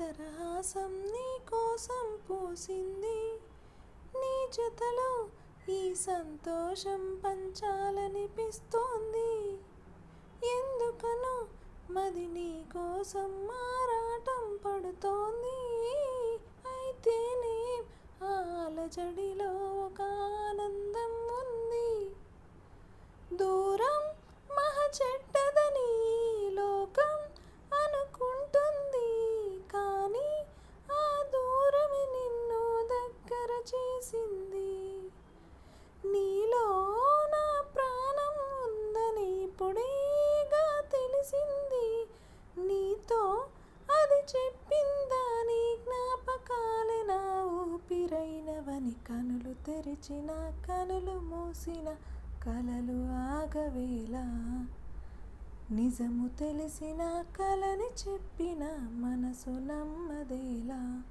అంతరహాసం నీ కోసం పూసింది. నీ జతలో ఈ సంతోషం పంచాలనిపిస్తోంది. ఎందుకనో మది నీ కోసం మారాటం పడుతోంది. అయితేనే ఆలజడిలో ఒక ఆనందం ఉంది. దూరం చేసింది. నీలో నా ప్రాణం ఉందని ఇప్పుడేగా తెలిసింది. నీతో అది చెప్పిందా నీ జ్ఞాపకాలే నా ఊపిరైనవని కనులు తెరిచిన కనులు మూసిన కలలు ఆగవేలా నిజము తెలిసిన కలని చెప్పిన మనసు నమ్మదేలా.